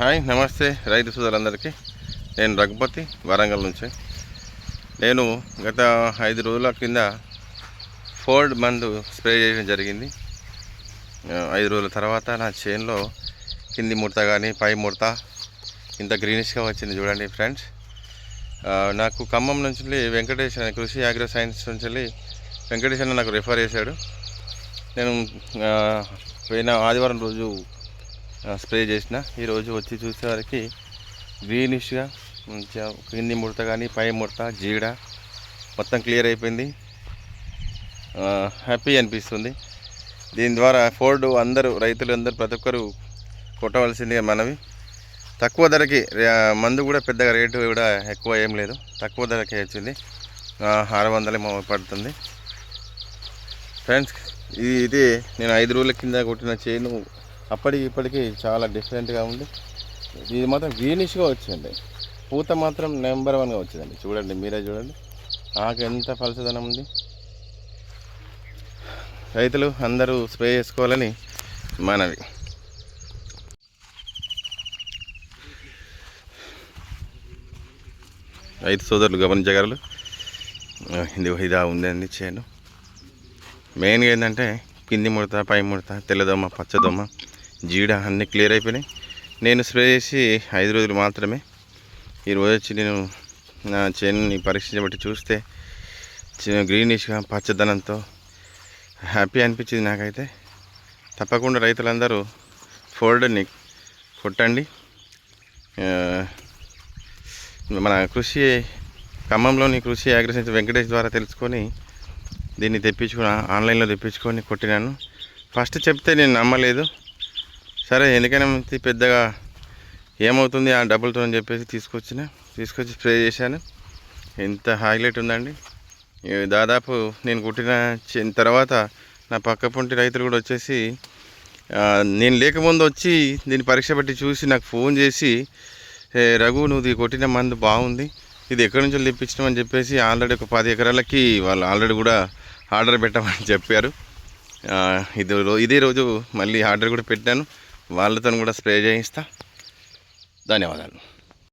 Hi నమస్తే. రైతు సోదరులందరికీ. నేను రఘుపతి వరంగల్ నుంచి. నేను గత ఐదు రోజుల కింద ఫోర్డ్ మందు స్ప్రే చేయడం జరిగింది. ఐదు రోజుల తర్వాత నా చేనులో కింది ముడత కానీ పై ముడత ఇంత గ్రీనిష్గా వచ్చింది చూడండి ఫ్రెండ్స్. నాకు ఖమ్మం నుంచి వెంకటేష్ అనే కృషి అగ్రో సైన్స్ నుంచి వెళ్ళి వెంకటేష్ నాకు రిఫర్ చేశాడు. నేను పోయిన ఆదివారం రోజు స్ప్రే చేసిన. ఈరోజు వచ్చి చూసేవారికి గ్రీనిష్గా మంచిగా కింది ముడత కానీ పై ముడత జీడ మొత్తం క్లియర్ అయిపోయింది. హ్యాపీ అనిపిస్తుంది. దీని ద్వారా ఫోర్డ్ అందరూ రైతులు అందరూ ప్రతి ఒక్కరు కొట్టవలసిందిగా మనవి. తక్కువ ధరకి రే- మందు కూడా పెద్దగా రేటు కూడా ఎక్కువ ఏం లేదు. తక్కువ ధరకే వచ్చింది. ఆరు వందలేమో పడుతుంది. ఫ్రెండ్స్ ఇది ఇది నేను ఐదు రోజుల కింద కొట్టిన చేను అప్పటికి ఇప్పటికి చాలా డిఫరెంట్గా ఉంది. ఇది మాత్రం గ్రీనిష్గా వచ్చింది. పూత మాత్రం నెంబర్ వన్గా వచ్చిందండి. చూడండి మీరే చూడండి. ఆకు ఎంత ఫలసదనం ఉంది. రైతులు అందరూ స్ప్రే చేసుకోవాలని మనవి. రైతు సోదరులు గమనించగలరు. ఆ, ఇది ఇదా ఉందండి చేను. మెయిన్గా ఏంటంటే కింది ముడత పై ముడత తెల్లదోమ పచ్చదోమ. జీడ అన్నీ క్లియర్ అయిపోయినాయి. నేను స్ప్రే చేసి ఐదు రోజులు మాత్రమే ఈరోజు వచ్చి నేను నా చేనుని పరీక్షించబట్టి చూస్తే గ్రీనిష్గా పచ్చదనంతో హ్యాపీ అనిపించింది నాకైతే. తప్పకుండా రైతులందరూ ఫోల్డర్ని కొట్టండి. మన కృషి ఖమ్మంలోని కృషి అగ్రిసెన్స్ వెంకటేష్ ద్వారా తెలుసుకొని దీన్ని తెప్పించుకుని ఆన్లైన్లో తెప్పించుకొని కొట్టినాను. ఫస్ట్ చెప్తే నేను నమ్మలేదు. సరే ఎందుకైనా పెద్దగా ఏమవుతుంది? ఆ డబ్బులతో అని చెప్పేసి తీసుకొచ్చిన తీసుకొచ్చి స్ప్రే చేశాను. ఎంత హైలైట్ ఉందండి. దాదాపు నేను కుట్టిన తర్వాత నా పక్క పొంటి రైతులు కూడా వచ్చేసి నేను లేకముందు వచ్చి దీన్ని పరీక్ష పెట్టి చూసి నాకు ఫోన్ చేసి రఘు నువ్వు ఇది కొట్టిన మందు బాగుంది. ఇది ఎక్కడి నుంచి తెప్పించడం చెప్పేసి ఆల్రెడీ ఒక పది ఎకరాలకి వాళ్ళు ఆల్రెడీ కూడా ఆర్డర్ పెట్టమని చెప్పారు. ఇది ఇదే రోజు మళ్ళీ ఆర్డర్ కూడా పెట్టాను. వాళ్ళతో కూడా స్ప్రే చేయిస్తా. ధన్యవాదాలు.